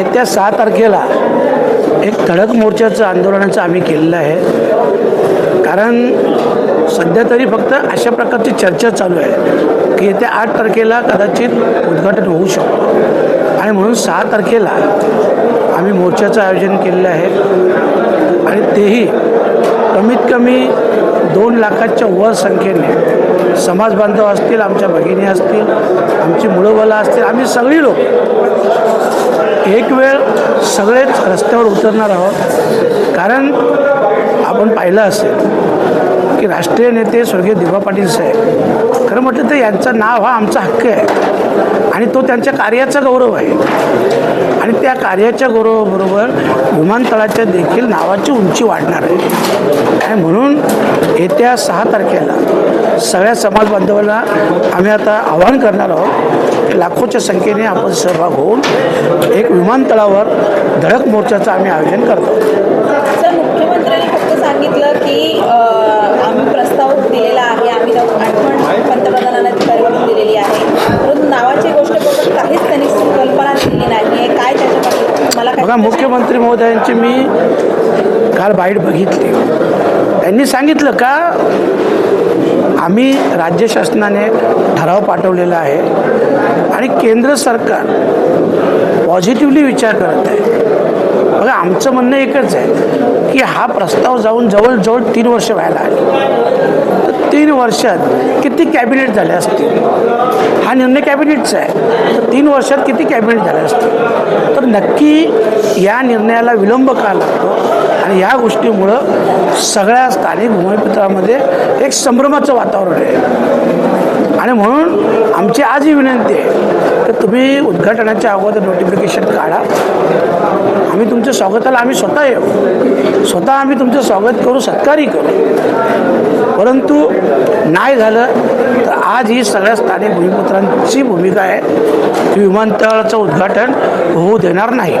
येत्या सहा तारखेला एक धडक मोर्चाचं आंदोलनाचं आम्ही केलेलं आहे. कारण सध्या तरी फक्त अशा प्रकारची चर्चा चालू आहे की येत्या आठ तारखेला कदाचित उद्घाटन होऊ शकतं. आणि म्हणून सहा तारखेला आम्ही मोर्चाचं आयोजन केलेलं आहे. आणि तेही कमीत कमी दोन लाखाच्या वर संख्येने समाज बांधव असतील आमच्या भगिनी असतील आमची मुळंबला असतील आम्ही सगळी लोक एक वेळ सगळेच रस्त्यावर उतरणार आहोत. कारण आपण पाहिलं असेल की राष्ट्रीय नेते स्वर्गीय दिवा पाटील साहेब खरं म्हटलं तर यांचं नाव हा आमचा हक्क आहे. आणि तो त्यांच्या कार्याचा गौरव आहे. आणि त्या कार्याच्या गौरवाबरोबर विमानतळाच्या देखील नावाची उंची वाढणार आहे. आणि म्हणून येत्या सहा तारखेला सगळ्या समाज बांधवांना आम्ही आता आवाहन करणार आहोत लाखोच्या संख्येने आपण सहभाग होऊन एक विमानतळावर धडक मोर्चाचं आम्ही आयोजन करतो. सर मुख्यमंत्र्यांनी फक्त सांगितलं की आम्ही प्रस्ताव दिलेला आहे आम्ही जाऊन आठवण पंतप्रधानांना करून दिलेली आहे. परंतु नावाची गोष्ट काहीच त्यांनी कल्पना नाही आहे काय त्याच्याबद्दल काय बघा मुख्यमंत्री महोदयांची मी काल बाईट बघितली. त्यांनी सांगितलं का आम्ही राज्य शासनाने ठराव पाठवलेला आहे आणि केंद्र सरकार पॉझिटिव्हली विचार करत आहे. बघा आमचं म्हणणं एकच आहे की हा प्रस्ताव जाऊन जवळजवळ तीन वर्ष व्हायला आले तर तीन वर्षात किती कॅबिनेट झाले असतील? हा निर्णय कॅबिनेटचा आहे. तर तीन वर्षात किती कॅबिनेट झाले असतील? तर नक्की या निर्णयाला विलंब का लागतो आणि ह्या गोष्टीमुळं सगळ्या स्थानिक भूमिपुत्रामध्ये एक संभ्रमाचं वातावरण आहे. आणि म्हणून आमची आज ही विनंती आहे की तुम्ही उद्घाटनाच्या अगोदर नोटिफिकेशन काढा. आम्ही तुमच्या स्वागताला आम्ही स्वतः येऊ. स्वतः आम्ही तुमचं स्वागत करू सत्कारही करू. परंतु नाही झालं तर आज ही सगळ्या स्थानिक भूमिपुत्रांची भूमिका आहे. की विमानतळाचं उद्घाटन होऊ देणार नाही.